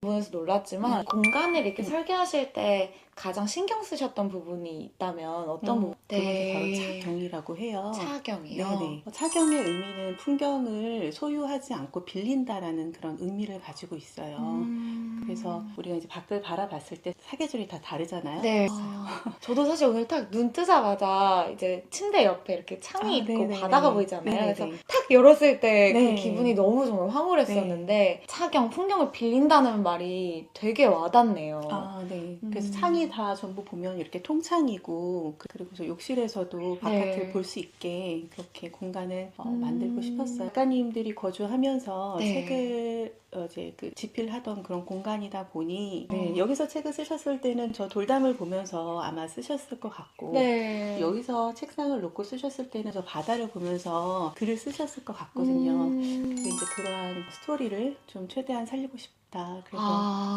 부분에서 놀랐지만 음. 공간을 이렇게 음. 설계하실 때 가장 신경 쓰셨던 부분이 있다면 어떤 음, 부분? 그것이 바로 차경이라고 해요. 차경이요. 네네. 차경의 의미는 풍경을 소유하지 않고 빌린다라는 그런 의미를 가지고 있어요. 음. 그래서 우리가 이제 밖을 바라봤을 때 사계절이 다 다르잖아요. 네. 저도 사실 오늘 딱 눈 뜨자마자 이제 침대 옆에 이렇게 창이 아, 있고 네네네. 바다가 보이잖아요. 네네네. 그래서 탁 열었을 때 그 네. 기분이 너무 정말 황홀했었는데 차경 풍경을 빌린다는 말이 되게 와닿네요. 아, 네. 음. 그래서 창이 다 전부 보면 이렇게 통창이고 그- 그리고서 욕실에서도 바깥을 네. 볼수 있게 그렇게 공간을 어, 음. 만들고 싶었어요. 작가님들이 거주하면서 네. 책을 어, 이제 그 집필하던 그런 공간이 다 보니 네, 어. 여기서 책을 쓰셨을 때는 저 돌담을 보면서 아마 쓰셨을 것 같고 네. 여기서 책상을 놓고 쓰셨을 때는 저 바다를 보면서 글을 쓰셨을 것 같거든요. 음. 이제 그러한 스토리를 좀 최대한 살리고 싶다. 그래서 아.